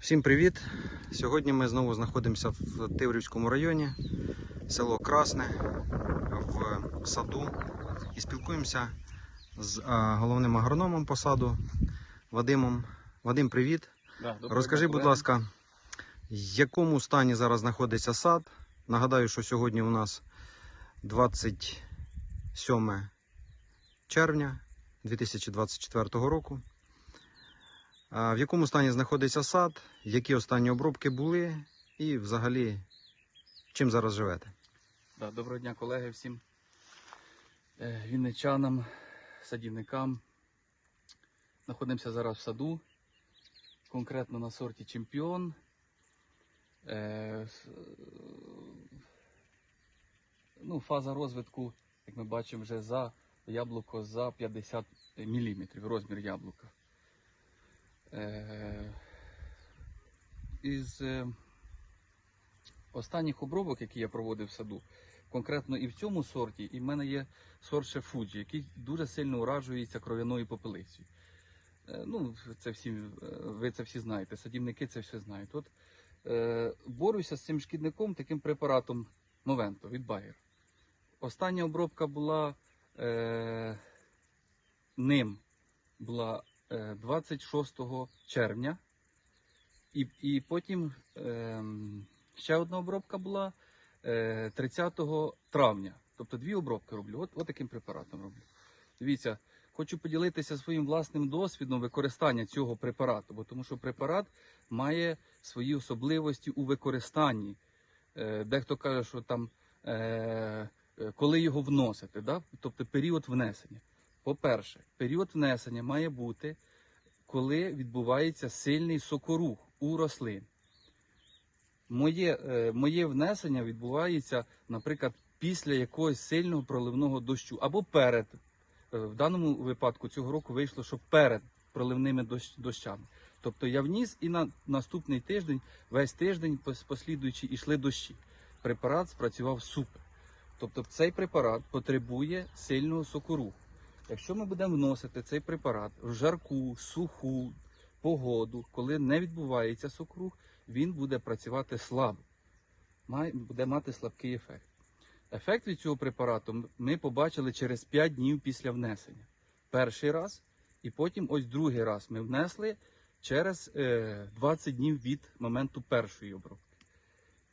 Всім привіт! Сьогодні ми знову знаходимося в Тиврівському районі, село Красне, в саду і спілкуємося з головним агрономом по саду Вадимом. Вадим, привіт! Да, Розкажи, будь ласка, в якому стані зараз знаходиться сад? Нагадаю, що сьогодні у нас 27 червня 2024 року. В якому стані знаходиться сад, які останні обробки були, і взагалі чим зараз живете? Доброго дня, колеги, всім е, вінничанам, садівникам. Знаходимося зараз в саду, конкретно на сорті Чемпіон. Е, е, ну, фаза розвитку, як ми бачимо, вже за яблуко за 50 мм, розмір яблука. Е, із е, останніх обробок, які я проводив в саду, конкретно і в цьому сорті, і в мене є сорт ще Фуджі, який дуже сильно уражується кров'яною попелицею. Е, Ну, це всі, ви це всі знаєте, садівники це все знають. От е, борюся з цим шкідником таким препаратом Movento від Bayer. Остання обробка була е, ним була 26 червня. І, і потім ем, ще одна обробка була е, 30 травня. Тобто дві обробки роблю. От, от таким препаратом роблю. Дивіться, хочу поділитися своїм власним досвідом використання цього препарату, бо тому що препарат має свої особливості у використанні. Е, дехто каже, що там е, е, коли його вносити, да? тобто період внесення. По-перше, період внесення має бути коли відбувається сильний сокорух у рослин. Моє, е, моє внесення відбувається, наприклад, після якогось сильного проливного дощу або перед. Е, В даному випадку цього року вийшло, що перед проливними дощ- дощами. Тобто я вніс і на наступний тиждень, весь тиждень послідуючи, йшли дощі. Препарат спрацював супер. Тобто цей препарат потребує сильного сокоруху. Якщо ми будемо вносити цей препарат в жарку, суху погоду, коли не відбувається сокруг, він буде працювати слабо, буде мати слабкий ефект. Ефект від цього препарату ми побачили через 5 днів після внесення. Перший раз, і потім ось другий раз ми внесли через е, 20 днів від моменту першої обробки.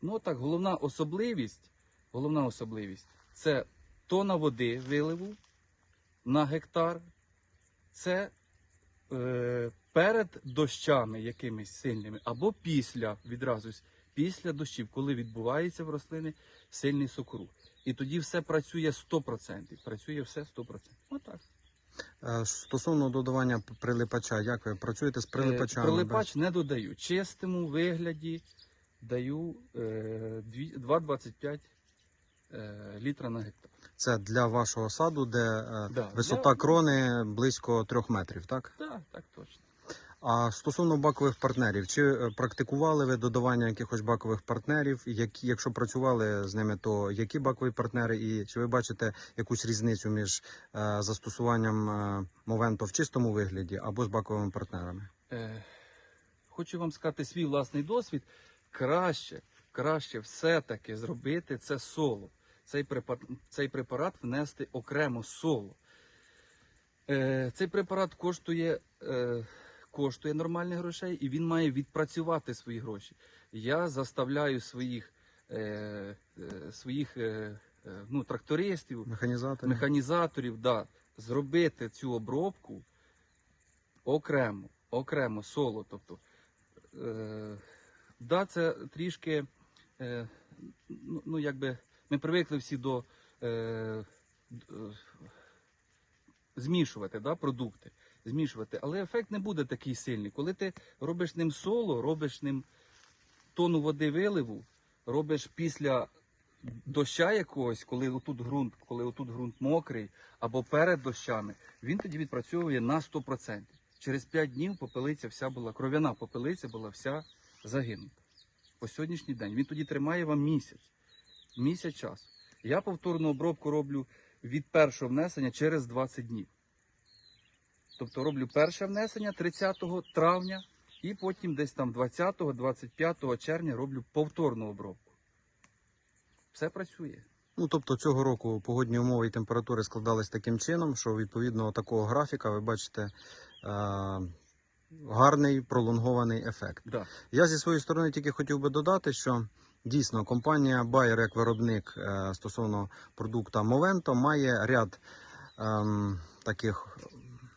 Ну так, головна особливість, головна особливість це тона води виливу на гектар. Це е, перед дощами якимись сильними, або після відразу після дощів, коли відбувається в рослини сильний сокорух. І тоді все працює 100%. Працює все 100%. Отак. Е, Стосовно додавання прилипача, як ви працюєте з прилипачами? Е, Прилипач не додаю. Чистому вигляді даю е, 2,25 е, літра на гектар. Це для вашого саду, де е, Да, висота для- крони близько трьох метрів, так? Так, так точно. А стосовно бакових партнерів, чи е, практикували ви додавання якихось бакових партнерів? Які, якщо працювали з ними, то які бакові партнери? І чи ви бачите якусь різницю між е, застосуванням е, Movento в чистому вигляді або з баковими партнерами? Е, хочу вам сказати свій власний досвід. Краще, краще все-таки зробити це соло. Цей препарат, цей препарат внести окремо соло. Е, цей препарат коштує, е, коштує нормальних грошей і він має відпрацювати свої гроші. Я заставляю своїх, е, е, своїх е, е, ну, трактористів, Механізатори? механізаторів да, зробити цю обробку окремо, окремо, соло. Тобто, е, да, це трішки, е, ну, ну, якби, ми привикли всі до е, е, змішувати да, продукти, змішувати, але ефект не буде такий сильний. Коли ти робиш ним соло, робиш ним тонну води виливу, робиш після доща якогось, коли отут ґрунт, коли отут ґрунт мокрий, або перед дощами, він тоді відпрацьовує на 100%. Через 5 днів попелиця вся була, кров'яна попелиця була вся загинута. По сьогоднішній день. Він тоді тримає вам місяць. Місяць часу. Я повторну обробку роблю від першого внесення через 20 днів. Тобто роблю перше внесення 30 травня І потім десь там 20-25 червня роблю повторну обробку. Все працює. Ну, тобто цього року погодні умови і температури складались таким чином, що відповідно такого графіка ви бачите е, гарний пролонгований ефект. Да. Я зі своєї сторони тільки хотів би додати, що дійсно компанія Bayer як виробник е, стосовно продукту Movento має ряд ем, таких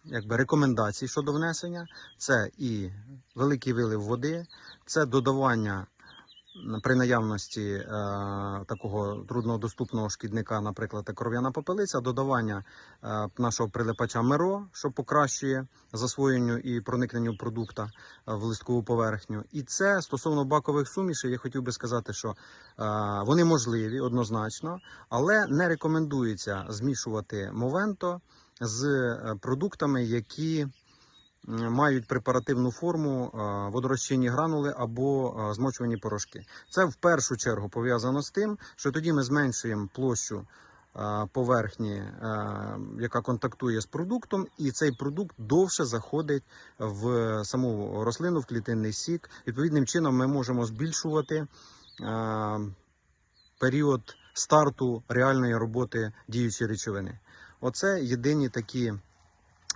якби рекомендацій щодо внесення. Це і великий вилив води, це додавання при наявності е, такого труднодоступного шкідника, наприклад, кров'яна попелиця, додавання е, нашого прилипача Меро, що покращує засвоєнню і проникненню продукта е, в листкову поверхню. І це стосовно бакових сумішей, я хотів би сказати, що вони можливі однозначно, але не рекомендується змішувати Мовенто з продуктами, які мають препаративну форму водорозчинні гранули або змочувані порошки. Це в першу чергу пов'язано з тим, що тоді ми зменшуємо площу поверхні, яка контактує з продуктом, і цей продукт довше заходить в саму рослину, в клітинний сік. Відповідним чином ми можемо збільшувати період старту реальної роботи діючої речовини. Оце єдині такі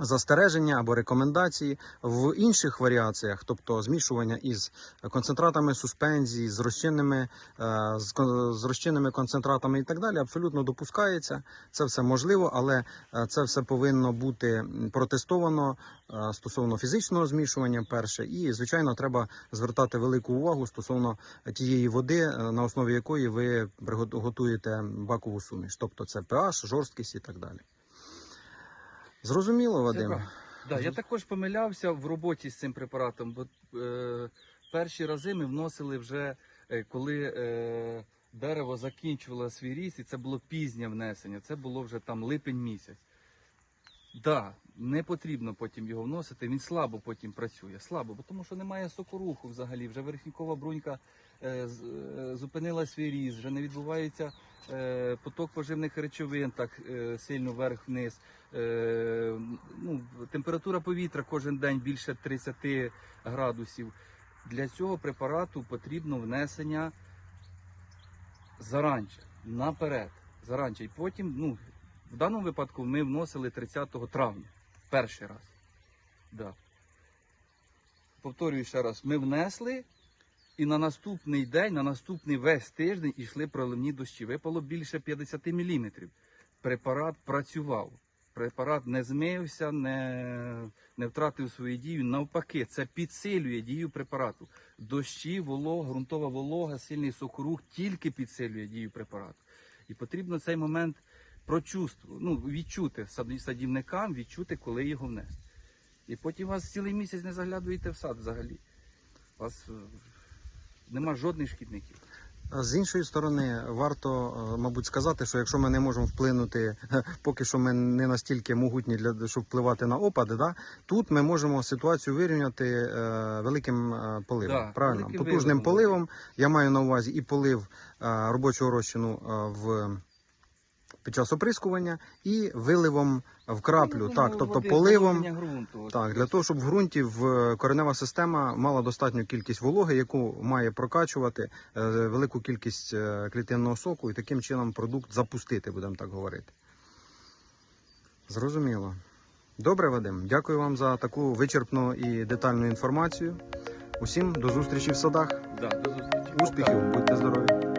застереження або рекомендації в інших варіаціях, тобто змішування із концентратами суспензії, з розчинними, е, з розчинними концентратами і так далі, абсолютно допускається. Це все можливо, але е, це все повинно бути протестовано е, стосовно фізичного змішування. Перше, і звичайно, треба звертати велику увагу стосовно тієї води, на основі якої ви готуєте бакову суміш, тобто це pH, жорсткість і так далі. Зрозуміло, Вадим? Це Да, я також помилявся в роботі з цим препаратом, бо е, перші рази ми вносили вже, е, коли е, дерево закінчувало свій ріст, і це було пізнє внесення, це було вже там липень місяць. Да, не потрібно потім його вносити, він слабо потім працює. Слабо, бо тому що немає сокоруху взагалі. Вже верхнікова брунька е, з- е, зупинила свій ріст, вже не відбувається поток поживних речовин так е, сильно вверх-вниз. Е, ну, температура повітря кожен день більше 30 градусів. Для цього препарату потрібно внесення заранче, наперед. Заранче. І потім, ну, в даному випадку ми вносили 30 травня. Перший раз. Да. Повторюю ще раз, ми внесли і на наступний день, на наступний весь тиждень йшли проливні дощі. Випало більше 50 мм. Препарат працював. Препарат не змився, не, не втратив свою дію. Навпаки, це підсилює дію препарату. Дощі, волога, ґрунтова волога, сильний сокорух тільки підсилює дію препарату. І потрібно цей момент прочувствувати, ну, відчути садівникам, відчути, коли його внести. І потім вас цілий місяць не заглядуєте в сад взагалі. Вас нема жодних шкідників. З іншої сторони, варто, е, мабуть, сказати, що якщо ми не можемо вплинути, поки що ми не настільки могутні для щоб впливати на опади, да, тут ми можемо ситуацію вирівняти е, великим е, поливом. Да, правильно, великим потужним виливом. поливом. Я маю на увазі і полив е, робочого розчину е, в під час оприскування, і виливом в краплю. Так, тобто поливом. Так, для того, щоб в ґрунті в коренева система мала достатню кількість вологи, яку має прокачувати е, велику кількість е, клітинного соку, і таким чином продукт запустити, будемо так говорити. Зрозуміло. Добре, Вадим. Дякую вам за таку вичерпну і детальну інформацію. Усім до зустрічі в садах. Да, до зустрічі. Успіхів, будьте здорові!